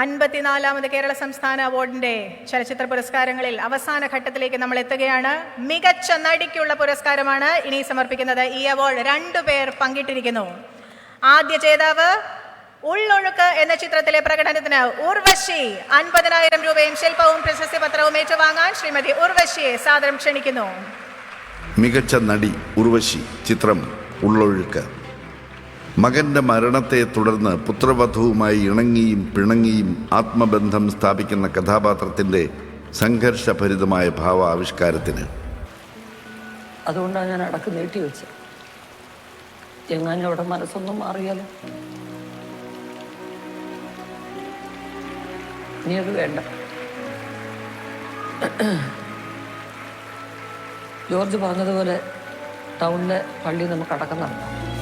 അൻപത്തിനാലാമത് കേരള സംസ്ഥാന അവാർഡിന്റെ ചലച്ചിത്ര പുരസ്കാരങ്ങളിൽ അവസാന ഘട്ടത്തിലേക്ക് നമ്മൾ എത്തുകയാണ്. മികച്ച നടിക്കുള്ള പുരസ്കാരമാണ് ഇനി സമർപ്പിക്കുന്നത്. ഈ അവാർഡ് രണ്ടു പേർ പങ്കിട്ടിരിക്കുന്നു. ആദ്യ ജേതാവ് ഉള്ളൊഴുക്ക് എന്ന ചിത്രത്തിലെ പ്രകടനത്തിന് ഉർവശി അൻപതിനായിരം രൂപയും ശില്പവും പ്രശസ്തി പത്രവും ഏറ്റുവാങ്ങാൻ ശ്രീമതി ഉർവശിയെ സാദരം ക്ഷണിക്കുന്നു. മികച്ച നടി ഉർവശി ചിത്രം ഉള്ളൊഴുക്ക്. മകന്റെ മരണത്തെ തുടർന്ന് പുത്രവധുവുമായി ഇണങ്ങിയും പിണങ്ങിയും ആത്മബന്ധം സ്ഥാപിക്കുന്ന കഥാപാത്രത്തിന്റെ സംഘർഷഭരിതമായ ഭാവ ആവിഷ്കാരത്തിന്. അതുകൊണ്ടാണ് ഞാൻ അടക്ക് നീട്ടി വെച്ചത്. എങ്ങാനും അവിടെ മനസ്സൊന്നും മാറിയാലോ? നീ അത് വേണ്ട. ജോർജ് പറഞ്ഞതുപോലെ ടൗണിലെ പള്ളി നമുക്ക് അടക്കം നടത്താം.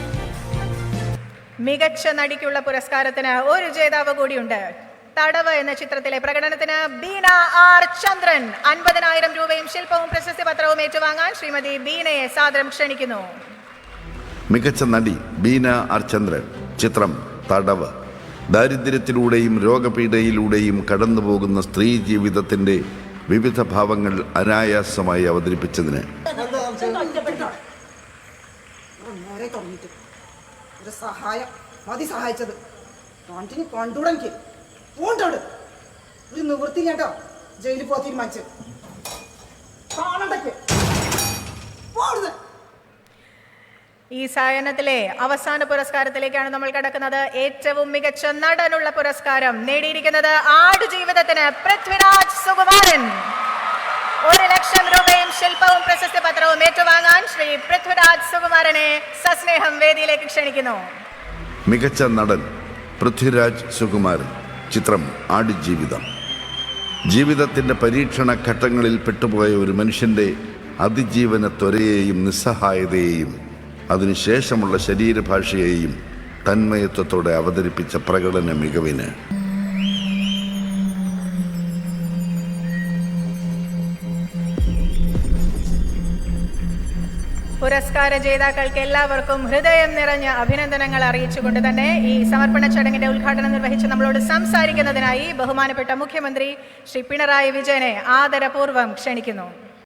മികച്ച നടിക്കുള്ള പുരസ്കാരത്തിന് ഒരു ജേതാവ് കൂടിയുണ്ട്. തടവ് എന്ന ചിത്രത്തിലെ പ്രകടനത്തിന് ബീന ആർ ചന്ദ്രൻ അൻപതിനായിരം രൂപയും ശില്പവും പ്രശസ്തി പത്രവും ഏറ്റുവാങ്ങാൻ ശ്രീമതി ബീനയെ സാദരം ക്ഷണിക്കുന്നു. മികച്ച നടി ബീന ആർ ചന്ദ്രൻ ചിത്രം തടവ്. ദാരിദ്ര്യത്തിലൂടെയും രോഗപീഠയിലൂടെയും കടന്നുപോകുന്ന സ്ത്രീ ജീവിതത്തിന്റെ വിവിധ ഭാവങ്ങൾ അനായാസമായി അവതരിപ്പിച്ചതിന്. ഒരു സഹായം. മതി സഹായിച്ചത്. കണ്ടിന് കണ്ടുടഎനിക്ക് പോണ്ടോട് ഒരു നിവൃത്തി കേട്ടോ. ജയിലിൽ പോകാൻ തീരുമാനിച്ചു. കാണണ്ടൊക്കെ. ഈ സായനത്തിലെ അവസാന പുരസ്കാരത്തിലേക്കാണ് നമ്മൾ കടക്കുന്നത്. ഏറ്റവും മികച്ച നടനുള്ള പുരസ്കാരം നേടിയിരിക്കുന്നത് ആടുജീവിതത്തിന് പൃഥ്വിരാജ് സുകുമാരൻ. ഒരു ലക്ഷം രൂപയും ശില്പവും പ്രശസ്തി പത്രവും പൃഥ്വിരാജ് സുകുമാരനെ സസ്നേഹം വേദിയിലേക്ക് ക്ഷണിക്കുന്നു. മികച്ച നടൻ പൃഥ്വിരാജ് സുകുമാരൻ ചിത്രം ആടുജീവിതം. ജീവിതത്തിന്റെ പരീക്ഷണ ഘട്ടങ്ങളിൽ പെട്ടുപോയ ഒരു മനുഷ്യന്റെ അതിജീവന ത്വരയെയും നിസ്സഹായതയെയും അതിനുശേഷമുള്ള ശരീരഭാഷയെയും തന്മയത്വത്തോടെ അവതരിപ്പിച്ച പ്രകടന മികവിന്. പുരസ്കാര ജേതാക്കൾക്ക് എല്ലാവർക്കും ഹൃദയം നിറഞ്ഞ അഭിനന്ദനങ്ങൾ അറിയിച്ചുകൊണ്ട് തന്നെ ഈ സമർപ്പണ ചടങ്ങിന്റെ ഉദ്ഘാടനം നിർവഹിച്ച് നമ്മളോട് സംസാരിക്കുന്നതിനായി ബഹുമാനപ്പെട്ട മുഖ്യമന്ത്രി ശ്രീ പിണറായി വിജയനെ ആദരപൂർവം ക്ഷണിക്കുന്നു.